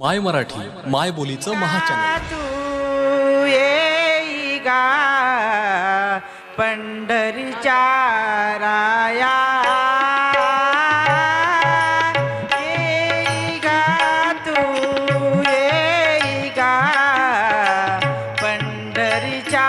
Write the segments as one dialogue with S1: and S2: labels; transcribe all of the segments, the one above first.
S1: माय मराठी माय बोलीचं महाचॅनल.
S2: तू येई गा पंढरीच्या राया. गा तू येई गा पंढरीच्या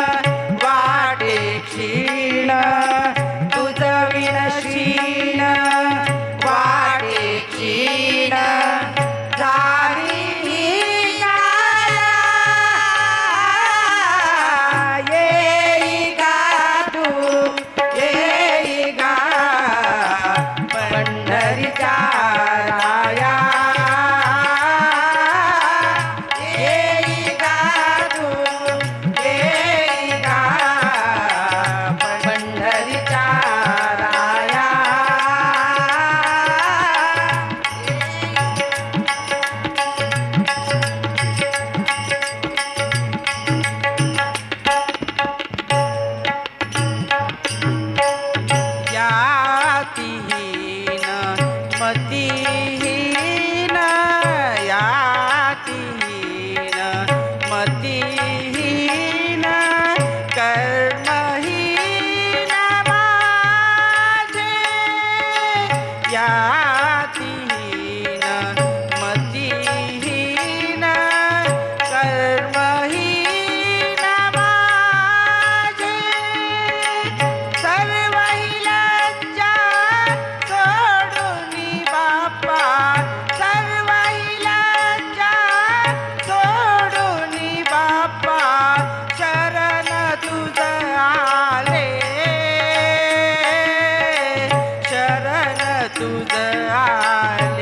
S3: तुझ आले